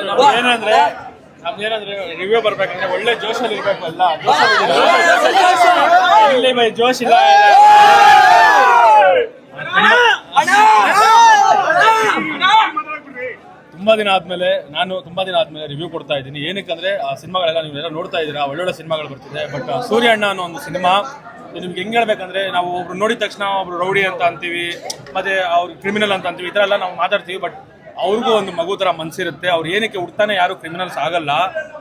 ಏನಂದ್ರೆ ರಿವ್ಯೂ ಬರ್ಬೇಕಂದ್ರೆ ಒಳ್ಳೆ ಜೋಶಲ್ಲಿ ಇರ್ಬೇಕು ಅಲ್ಲ ಜೋಶಲ್ಲಿ ಇಲ್ಲಿ ಬೈ ಜೋಶ್ ಇಲ್ಲ ತುಂಬಾ ದಿನ ಆದ್ಮೇಲೆ ನಾನು ತುಂಬಾ ದಿನ ಆದ್ಮೇಲೆ ರಿವ್ಯೂ ಕೊಡ್ತಾ ಇದ್ದೀನಿ. ಏನಕ್ಕಂದ್ರೆ ಆ ಸಿನಿಮಾಗಳೆಲ್ಲ ನೀವೆಲ್ಲ ನೋಡ್ತಾ ಇದ್ದೀರಾ ಒಳ್ಳೊಳ್ಳೆ ಸಿನಿಮಾಗಳು ಬರ್ತಿದೆ. ಬಟ್ ಸೂರ್ಯ ಅಣ್ಣ ಅನ್ನೋ ಒಂದು ಸಿನಿಮಾ ನಿಮ್ಗೆ ಹೆಂಗ್ ಹೇಳ್ಬೇಕಂದ್ರೆ ನಾವು ಒಬ್ರು ನೋಡಿದ ತಕ್ಷಣ ಒಬ್ರು ರೌಡಿ ಅಂತ ಅಂತೀವಿ ಮತ್ತೆ ಅವ್ರು ಕ್ರಿಮಿನಲ್ ಅಂತ ಅಂತೀವಿ ಈ ಥರ ಎಲ್ಲ ನಾವು ಮಾತಾಡ್ತೀವಿ ಬಟ್ ಅವ್ರಿಗೂ ಒಂದು ಮಗು ತರ ಮನ್ಸಿರುತ್ತೆ. ಅವ್ರು ಏನಕ್ಕೆ ಹುಡ್ತಾನೆ ಯಾರು ಕ್ರಿಮಿನಲ್ಸ್ ಆಗಲ್ಲ.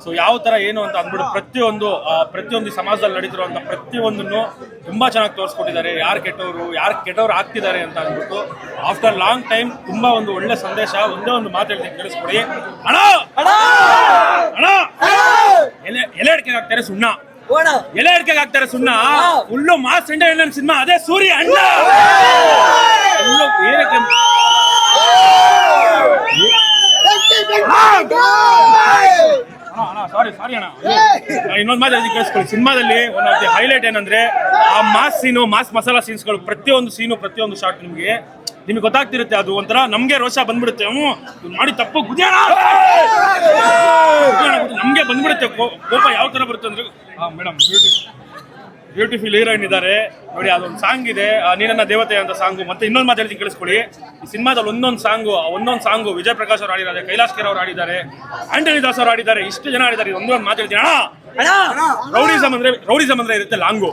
ಸೊ ಯಾವ ತರ ಏನು ಅಂತ ಅಂದ್ಬಿಟ್ಟು ಪ್ರತಿಯೊಂದು ಪ್ರತಿಯೊಂದು ಸಮಾಜದಲ್ಲಿ ನಡೀತಿರುವಂತ ಪ್ರತಿಯೊಂದನ್ನು ತುಂಬಾ ಚೆನ್ನಾಗಿ ತೋರಿಸ್ಕೊಟ್ಟಿದ್ದಾರೆ. ಯಾರು ಕೆಟ್ಟವರು ಯಾರು ಕೆಟ್ಟವ್ರು ಆಗ್ತಿದ್ದಾರೆ ಅಂತ ಅಂದ್ಬಿಟ್ಟು ಆಫ್ಟರ್ ಲಾಂಗ್ ಟೈಮ್ ತುಂಬಾ ಒಂದು ಒಳ್ಳೆ ಸಂದೇಶ ಒಂದೇ ಒಂದು ಮಾತು ಹೇಳ್ತೀನಿ ಕೇಳಿಸ್ಕೊಡಿ. ಅಣ್ಣ! ಅಣ್ಣ! ಎಲೆ ಎಲೆ ಅಡಿಕೆ ಆಗ್ತಾರೆ ಸುಣ್ಣ. ಎಲೆ ಅಡಿಕೆಗೆ ಹಾಕ್ತಾರೆ ಸುಣ್ಣ. ಫುಲ್ಲು ಮಾಸ್ ಇಂಡಿಯನ್ ಸಿನಿಮಾ ಅದೇ ಸೂರ್ಯ ಅಣ್ಣ. ಏನಕ್ಕೆ ಸಾರಿ ಸಾರಿ ಅಣ್ಣ ಇನ್ನೊಂದು ಮಾತು ಅದಕ್ಕೆ ಕಳಿಸ್ಕೊಳ್ಳಿ. ಸಿನಿಮಾದಲ್ಲಿ ಒನ್ ಆಫ್ ದಿ ಹೈಲೈಟ್ ಏನಂದ್ರೆ ಆ ಮಾಸ್ ಸೀನು ಮಾಸ್ ಮಸಾಲಾ ಸೀನ್ಸ್ಗಳು ಪ್ರತಿಯೊಂದು ಸೀನು ಪ್ರತಿಯೊಂದು ಶಾಟ್ ನಿಮಗೆ ನಿಮಗೆ ಗೊತ್ತಾಗ್ತಿರುತ್ತೆ ಅದು ಒಂಥರ ನಮಗೆ ರೋಷ ಬಂದ್ಬಿಡುತ್ತೆ. ಹ್ಞೂ ಮಾಡಿ ತಪ್ಪು ಗುದ್ಯಾಣ ನಮಗೆ ಬಂದ್ಬಿಡುತ್ತೆ ಕೋಪ ಯಾವ ತರ ಬರುತ್ತೆ ಅಂದ್ರೆ ಮೇಡಮ್ ಬ್ಯೂಟಿಫುಲ್ ಹೀರೋಯಿನ್ ಇದ್ದಾರೆ. ನೋಡಿ ಅದೊಂದು ಸಾಂಗ್ ಇದೆ. ಆ, ನೀನನ್ನ ದೇವತೆ ಅಂತ ಸಾಂಗು ಮತ್ತೆ ಇನ್ನೊಂದು ಮಾತು ಹೇಳ್ತೀನಿ ಕೇಳಿಸ್ಕೊಳ್ಳಿ. ಈ ಸಿನಿಮಾದಲ್ಲಿ ಒಂದೊಂದು ಸಾಂಗು ಒಂದೊಂದು ಸಾಂಗು ವಿಜಯ್ ಪ್ರಕಾಶ್ ಅವರು ಆಡಿದ್ದಾರೆ ಕೈಲಾಶ್ ಕೇರ್ ಅವರು ಆಡಿದ್ದಾರೆ ಆಂಟನಿ ದಾಸ್ ಅವರು ಆಡಿದ್ದಾರೆ ಇಷ್ಟು ಜನ ಆಡಿದ್ದಾರೆ ಒಂದೊಂದು ಮಾತು ಹೇಳ್ತೀನಿ. ಅಣ್ಣ ರೌಡಿಸಮ್ ಅಂದ್ರೆ ರೌಡಿಸಮ್ ಅಂದ್ರೆ ಇರುತ್ತೆ ಲಾಂಗು.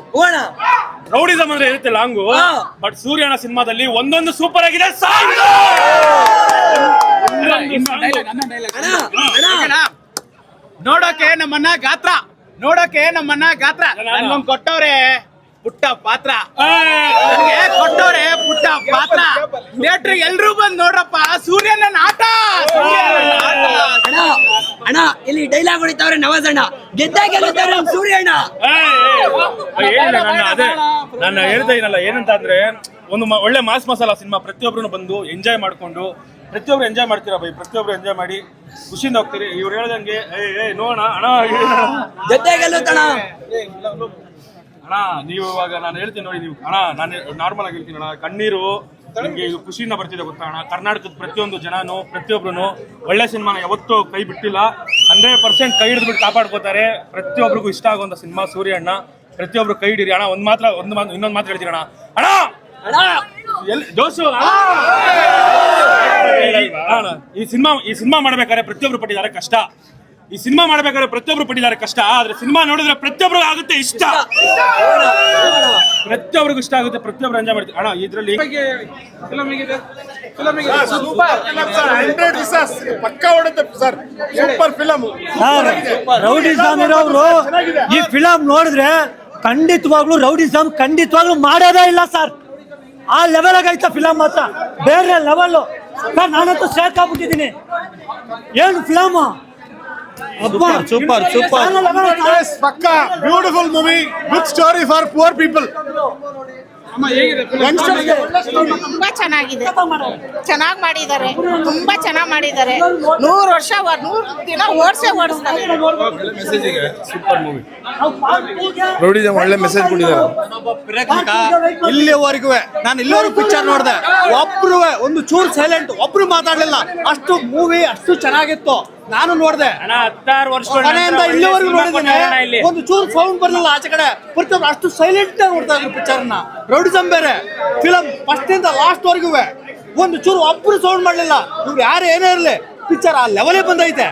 ರೌಡಿಸಮ್ ಅಂದ್ರೆ ಇರುತ್ತೆ ಲಾಂಗು. ಬಟ್ ಸೂರ್ಯನ ಸಿನಿಮಾದಲ್ಲಿ ಒಂದೊಂದು ಸೂಪರ್ ಆಗಿದೆ ಸಾಂಗ್ ನೋಡೋಕೆ ನಮ್ಮನ್ನ ಗಾತ್ರ. ನೋಡೋಕೆ ನಮ್ಮನ್ನ ಗಾತ್ರ. ನನ್ಗೊಂದ್ ಕೊಟ್ಟವ್ರೆ ಪುಟ್ಟ ಪಾತ್ರ. ನನ್ಗೆ ಕೊಟ್ಟವ್ರೆ ಪುಟ್ಟ ಪಾತ್ರ. ನೆಟ್ರಿ ಎಲ್ರು ಬಂದ್ ನೋಡ್ರಪ್ಪ. ಸೂರ್ಯನ ಆಟ. ಅಣ್ಣ ಅಣ್ಣ ಇಲ್ಲಿ ಡೈಲಾಗ್ ಹೊಡಿತಾವ್ರೆ ನವಾಜ್ ಅಣ್ಣ ಗೆದ್ದ ಗೆಲ್ಲುತ್ತಾರೆ ನಮ್ ಸೂರ್ಯ ಅಣ್ಣ ನನ್ನ ಅದೇ. ನಾನು ಹೇಳ್ತಾ ಇದ್ದೀನಲ್ಲ ಏನಂತ ಅಂದ್ರೆ ಒಂದು ಮ- ಒಳ್ಳೆ ಮಾಸ್ ಮಸಾಲ ಸಿನಿಮಾ ಪ್ರತಿಯೊಬ್ಬರು ಬಂದು ಎಂಜಾಯ್ ಮಾಡ್ಕೊಂಡು ಪ್ರತಿಯೊಬ್ರು ಎಂಜಾಯ್ ಮಾಡ್ತೀರಾ ಬೈ ಪ್ರತಿಯೊಬ್ರು ಎಂಜಾಯ್ ಮಾಡಿ ಖುಷಿಯಿಂದ ಹೋಗ್ತೀರಿ. ಇವ್ರು ಹೇಳ್ದಂಗೆ ಏ ಏ ನೋಡೋಣ ಅಣ್ಣ. ಗೆಲ್ಲುತ್ತಣ ಅಣ್ಣ ನೀವು ಇವಾಗ ನಾನು ಹೇಳ್ತೀನಿ ನೋಡಿ ನೀವು. ಅಣ್ಣ ನಾನು ನಾರ್ಮಲ್ ಆಗಿ ಹೇಳ್ತೀನಿ ಅಣ್ಣ. ಕಣ್ಣೀರು ನಿಮಗೆ ಇದು ಖುಷಿಯಿಂದ ಬರ್ತಿದೆ ಗೊತ್ತಾ ಅಣ್ಣ? ಕರ್ನಾಟಕದ ಪ್ರತಿಯೊಂದು ಜನನು ಪ್ರತಿಯೊಬ್ರು ಒಳ್ಳೆ ಸಿನಿಮಾನ ಯಾವತ್ತೂ ಕೈ ಬಿಟ್ಟಿಲ್ಲ. ಹಂಡ್ರೆಡ್ ಪರ್ಸೆಂಟ್ ಕೈ ಹಿಡಿದ್ಬಿಟ್ಟು ಕಾಪಾಡ್ಕೋತಾರೆ. ಪ್ರತಿಯೊಬ್ಬರಿಗೂ ಇಷ್ಟ ಆಗುವಂತ ಸಿನಿಮಾ ಸೂರ್ಯ ಅಣ್ಣ. ಪ್ರತಿಯೊಬ್ರು ಕೈ ಹಿಡೀರಿ. ಅಣ್ಣ ಒಂದ್ ಮಾತ್ರ ಒಂದು ಮಾತು ಇನ್ನೊಂದು ಮಾತು ಹೇಳ್ತೀನಿ ಅಣ್ಣ. ಅಣ್ಣ! ಎಲ್ಲಿ ಜೋಸು ಈ ಸಿನಿಮಾ ಈ ಸಿನಿಮಾ ಮಾಡ್ಬೇಕಾದ್ರೆ ಪ್ರತಿಯೊಬ್ರು ಪಟ್ಟಿದ್ದಾರೆ ಕಷ್ಟ. ಈ ಸಿನಿಮಾ ಮಾಡ್ಬೇಕಾದ್ರೆ ಪ್ರತಿಯೊಬ್ರು ಪಟ್ಟಿದ್ದಾರೆ ಕಷ್ಟ. ಆದ್ರೆ ಸಿನಿಮಾ ನೋಡಿದ್ರೆ ಪ್ರತಿಯೊಬ್ರು ಆಗುತ್ತೆ ಇಷ್ಟ. ಪ್ರತಿಯೊಬ್ರಿಗೂ ಇಷ್ಟ ಆಗುತ್ತೆ ಪ್ರತಿಯೊಬ್ರು ಎಂಜಾಯ್ ಮಾಡ್ತೀವಿ ಅಣ್ಣ ಇದರಲ್ಲಿ ಹಂಡ್ರೆಡ್ ಸರ್ ಪಕ್ಕ ಹೊಡುತ್ತೆ ಸರ್. ಸೂಪರ್ ಫಿಲಮ್ ರೌಡಿಸಮ್ ಇರೋರು ಈ ಫಿಲಂ ನೋಡಿದ್ರೆ ಖಂಡಿತವಾಗ್ಲೂ ರೌಡಿಸಮ್ ಖಂಡಿತವಾಗ್ಲೂ ಮಾಡೋದೇ ಇಲ್ಲ ಸರ್. ಆ ಲೆವೆಲ್ ಆಗೈತ ಫಿಲಂ ಮಾತ್ರ. ಬೇರೆ ಲೆವೆಲ್ ಸರ್ ನಾನಂತೂ ಸ್ಟ್ರೈಕ್ ಆಗ್ಬಿಟ್ಟಿದ್ದೀನಿ ಏನು ಫಿಲಮ್? ಸೂಪರ್ ಸೂಪರ್ ಪಕ್ಕ. Beautiful movie good story for poor people ತುಂಬಾ ಚೆನ್ನಾಗಿದೆ. ಚೆನ್ನಾಗಿ ಮಾಡಿದ್ದಾರೆ. ತುಂಬಾ ಚೆನ್ನಾಗಿ ಮಾಡಿದ್ದಾರೆ. ನೂರು ವರ್ಷ ನೂರು ದಿನ ಓಡಿಸೇ ಓಡಿಸ್ತಾರೆ. ಒಳ್ಳೆ ಮೆಸೇಜ್ ಕೊಟ್ಟಿದ್ದಾರೆ. ಇಲ್ಲಿವರೆಗೂ ನಾನು ಇಲ್ಲಿವರೆಗೂ ಪಿಕ್ಚರ್ ನೋಡಿದೆ. ಒಬ್ರು ಒಂದು ಚೂರು ಸೈಲೆಂಟ್ ಒಬ್ರು ಮಾತಾಡಲಿಲ್ಲ. ಅಷ್ಟು ಮೂವಿ ಅಷ್ಟು ಚೆನ್ನಾಗಿತ್ತು. ನಾನು ನೋಡಿದೆ. ಹತ್ತಾರು ವರ್ಷ ಮನೆಯಿಂದ ಇಲ್ಲಿವರೆಗೂ ನೋಡಿದ್ದೇನೆ. ಒಂದು ಚೂರು ಸೌಂಡ್ ಬರಲಿಲ್ಲ ಆಚೆ ಕಡೆ. ಪೂರ್ತಿ ಅಷ್ಟು ಸೈಲೆಂಟ್ ಆಗಿ ನೋಡ್ತಾ ಇದ್ರು ಪಿಕ್ಚರ್ನ ರೌಡಿಸಮ್ ಬೇರೆ. ಫಿಲಂ ಫಸ್ಟ್ ಇಂದ ಲಾಸ್ಟ್ ವರೆಗೂ ಒಂದು ಚೂರು ಒಬ್ರು ಸೌಂಡ್ ಮಾಡಲಿಲ್ಲ. ನೀವು ಯಾರು ಏನೇ ಇರಲಿ ಪಿಕ್ಚರ್ ಆ ಲೆವೆಲೇ ಬಂದೈತೆ.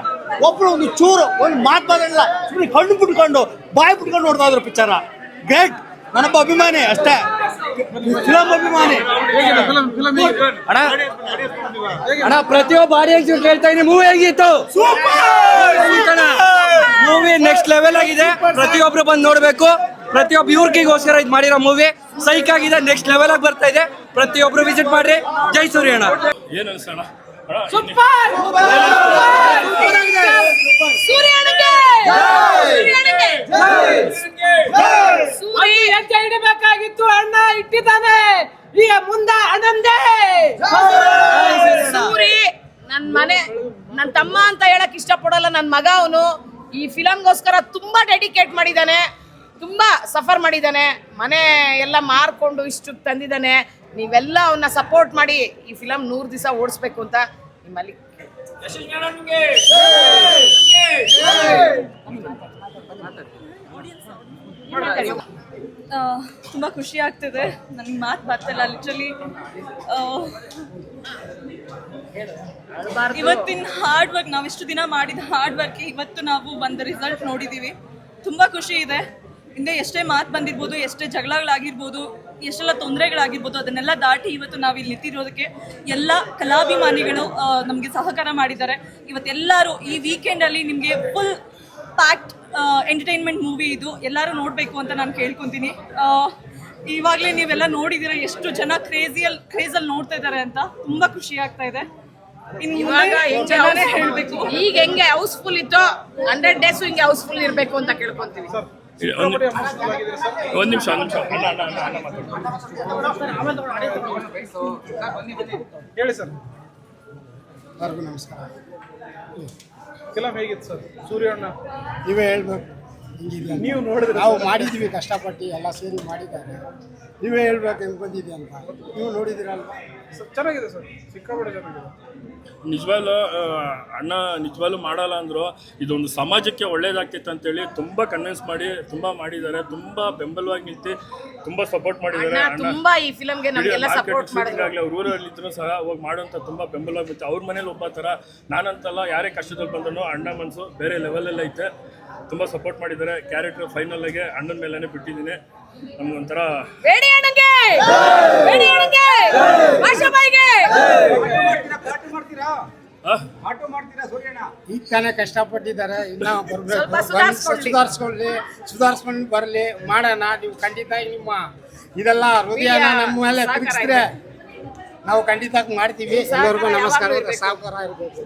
ಒಬ್ರು ಒಂದು ಚೂರು ಒಂದು ಮಾತು ಬರಲಿಲ್ಲ ಸುಮ್ಮನೆ ಕಣ್ಣು ಬಿಟ್ಕೊಂಡು ಬಾಯಿ ಬಿಟ್ಕೊಂಡು ನೋಡ್ತಾ ಇದ್ರು ಪಿಕ್ಚರ್ ಗ್ರೇಟ್ ನನ್ನೊಬ್ಬ ಅಭಿಮಾನಿ ಅಷ್ಟೇ. ಫಿಲಂ ಅಭಿಮಾನಿ. ಅಣ್ಣ ಅಣ್ಣ ಪ್ರತಿಯೊಬ್ಬ ಆಡಿಯನ್ಸ್ ಹೇಳ್ತಾ ಇದ್ದೀನಿ ಮೂವಿ ಹೇಗಿತ್ತು? ಮೂವಿ ನೆಕ್ಸ್ಟ್ ಲೆವೆಲ್ ಆಗಿದೆ. ಪ್ರತಿಯೊಬ್ರು ಬಂದು ನೋಡ್ಬೇಕು. ಪ್ರತಿಯೊಬ್ಬ ಇವ್ರಿಗೋಸ್ಕರ ಇದು ಮಾಡಿರೋ ಮೂವಿ ಸೈಕ್ ಆಗಿದೆ ನೆಕ್ಸ್ಟ್ ಲೆವೆಲ್ ಆಗಿ ಬರ್ತಾ ಇದೆ. ಪ್ರತಿಯೊಬ್ರು ವಿಸಿಟ್ ಮಾಡ್ರಿ. ಜೈ ಏನ್ ಅನ್ಸಣ ಅಣ್ಣ? ಸೂರ್ಯನಿಗೆ ಸೂರ್ಯನಿಗೆ ಅಲ್ಲಿ ಹೆಜ್ಜೆ ಇಡಬೇಕಾಗಿತ್ತು ಅಣ್ಣ ಇಟ್ಟಿದ್ದಾನೆ ಈಗ ಮುಂದ ಅಣ್ಣಂದೇ. ಸೂರಿ ನನ್ ಮನೆ ನನ್ ತಮ್ಮ ಅಂತ ಹೇಳಕ್ ಇಷ್ಟಪಡಲ್ಲ ನನ್ ಮಗ ಅವನು. ಈ ಫಿಲಮ್ಗೋಸ್ಕರ ತುಂಬಾ ಡೆಡಿಕೇಟ್ ಮಾಡಿದ್ದಾನೆ ತುಂಬಾ ಸಫರ್ ಮಾಡಿದ್ದಾನೆ. ಮನೆ ಎಲ್ಲ ಮಾರ್ಕೊಂಡು ಇಷ್ಟು ತಂದಿದ್ದಾನೆ. ನೀವೆಲ್ಲ ಅವನ್ನ ಸಪೋರ್ಟ್ ಮಾಡಿ ಈ ಫಿಲಮ್ ನೂರು ದಿವಸ ಓಡಿಸ್ಬೇಕು ಅಂತ ನಿಮ್ಮಲ್ಲಿ ತುಂಬ ಖುಷಿ ಆಗ್ತಿದೆ. ನನಗೆ ಮಾತು ಬರ್ತಿಲ್ಲ ಲಿಟ್ರಲಿ ಇವತ್ತಿನ ಹಾರ್ಡ್ ವರ್ಕ್ ನಾವು ಇಷ್ಟು ದಿನ ಮಾಡಿದ ಹಾರ್ಡ್ ವರ್ಕ್ ಇವತ್ತು ನಾವು ಬಂದ ರಿಸಲ್ಟ್ ನೋಡಿದ್ದೀವಿ ತುಂಬ ಖುಷಿ ಇದೆ. ಹಿಂದೆ ಎಷ್ಟೇ ಮಾತು ಬಂದಿರ್ಬೋದು, ಎಷ್ಟೇ ಜಗಳಗಳಾಗಿರ್ಬೋದು, ಎಷ್ಟೆಲ್ಲ ತೊಂದರೆಗಳಾಗಿರ್ಬೋದು, ಅದನ್ನೆಲ್ಲ ದಾಟಿ ಇವತ್ತು ನಾವು ಇಲ್ಲಿ ನಿಂತಿರೋದಕ್ಕೆ ಎಲ್ಲ ಕಲಾಭಿಮಾನಿಗಳು ನಮಗೆ ಸಹಕಾರ ಮಾಡಿದ್ದಾರೆ. ಇವತ್ತೆಲ್ಲರೂ ಈ ವೀಕೆಂಡಲ್ಲಿ ನಿಮಗೆ ಫುಲ್ ಪ್ಯಾಕ್ಟ್ ಎಂಟರ್ಟೈನ್ಮೆಂಟ್ ಮೂವಿ ಇದು. ಎಲ್ಲರೂ ನೋಡಬೇಕು ಅಂತ ನಾನು ಕೇಳ್ಕೊತೀನಿ. ಇವಾಗಲೇ ನೀವೆಲ್ಲ ನೋಡಿದ್ದೀರ ಎಷ್ಟು ಜನ ಕ್ರೇಜಿಯಲ್ ಕ್ರೇಜಲ್ಲಿ ನೋಡ್ತಾ ಇದ್ದಾರೆ ಅಂತ. ತುಂಬ ಖುಷಿ ಆಗ್ತಾ ಇದೆ. ಹೇಳಬೇಕು. ಈಗ ಹೆಂಗೆ ಹೌಸ್ಫುಲ್ ಇತ್ತೋ ಹಂಡ್ರೆಡ್ ಡೇಸ್ ಹಿಂಗೆ ಹೌಸ್ಫುಲ್ ಇರಬೇಕು ಅಂತ ಕೇಳ್ಕೊಂತೀವಿ. ಒಂದು ನಿಮಿಷ. ಒಂದು ನಿಮಿಷ ಅಣ್ಣ ಅಣ್ಣ ಅಣ್ಣ ಅಣ್ಣ ಮಾತಾಡು. ಹೇಳಿ ಸರ್. ನಮಸ್ಕಾರ. ಫಿಲಮ್ ಹೇಗಿತ್ತು ಸರ್? ಸೂರ್ಯಣ್ಣ ನೀವೇ ಹೇಳ್ಬೇಕು. ನೀವು ನೋಡಿದ್ರೆ ನಾವು ಮಾಡಿದ್ದೀವಿ ಕಷ್ಟಪಟ್ಟು ಎಲ್ಲ ಸೇರಿ ಮಾಡಿದ್ದಾರೆ. ನೀವೇ ಹೇಳ್ಬೇಕು ಹೆಂಗೆ ಬಂದಿದೆ ಅಂತ. ನೀವು ನೋಡಿದಿರಲ್ವಾ ಚೆನ್ನಾಗಿದೆ ಸರ್. ಸಿಕ್ಕಾಪಟ್ಟೆ ಚೆನ್ನಾಗಿದೆ. ನಿಜವಾಗ್ಲೂ ಅಣ್ಣ ನಿಜವಾಗ್ಲೂ ಮಾಡಲ್ಲ ಅಂದ್ರು ಇದೊಂದು ಸಮಾಜಕ್ಕೆ ಒಳ್ಳೇದಾಗ್ತಿತ್ತು ಅಂತೇಳಿ ತುಂಬ ಕನ್ವಿನ್ಸ್ ಮಾಡಿ ತುಂಬ ಮಾಡಿದ್ದಾರೆ ತುಂಬ ಬೆಂಬಲವಾಗಿ ನಿಂತು ತುಂಬ ಸಪೋರ್ಟ್ ಮಾಡಿದ್ದಾರೆ. ಅಣ್ಣ ಅಣ್ಣ ತುಂಬಾ ಈ ಫಿಲಮ್ಗೆ ನಮಗೆಲ್ಲ ಸಪೋರ್ಟ್ ಮಾಡಿದ್ರು. ಆಗಲಿ ಅವ್ರ ಊರಲ್ಲಿದ್ರು ಸಹ ಹೋಗಿ ಮಾಡೋಂಥ ತುಂಬ ಬೆಂಬಲವಾಗಿ ಬಿತ್ತು ಅವ್ರ ಮನೇಲಿ ಒಬ್ಬ ಥರ ನಾನಂತಲ್ಲ ಯಾರೇ ಕಷ್ಟದಲ್ಲಿ ಬಂದ್ರು ಅಣ್ಣ ಮನಸ್ಸು ಬೇರೆ ಲೆವೆಲಲ್ಲಿ ಐತೆ. ತುಂಬ ಸಪೋರ್ಟ್ ಮಾಡಿದ್ದಾರೆ. ಕ್ಯಾರೆಕ್ಟರ್ ಫೈನಲ್ ಆಗಿ ಅಣ್ಣನ ಮೇಲೇ ಬಿಟ್ಟಿದ್ದೀನಿ. ನಮ್ಗೊಂಥರ ಬೇಡಿ ಅಣ್ಣಂಗೆ! ಬೇಡಿ ಅಣ್ಣಂಗೆ! ಆಶಾಬಾಯಿಗೆ ಈಗ ತಾನೇ ಕಷ್ಟಪಟ್ಟಿದ್ದಾರೆ. ಇನ್ನ ಸುಧಾರ್ಸ್ಕೊಳ್ಳಿ. ಸುಧಾರಿಸ್ಕೊಳ್ಳಿ. ಸುಧಾರಿಸ್ಕೊಂಡು ಬರಲಿ. ಮಾಡೋಣ. ನೀವು ಖಂಡಿತ ನಿಮ್ಮ ಇದೆಲ್ಲ ಹೃದಯನ ನಮ್ಮ ಮೇಲೆ ತಿರುಗಿಸಿದ್ರೆ ನಾವು ಖಂಡಿತ ಮಾಡ್ತೀವಿ. ಎಲ್ಲರಿಗೂ ಸಹಕಾರ ನಮಸ್ಕಾರ. ಸಾವುಕಾರ ಇರಬೇಕು.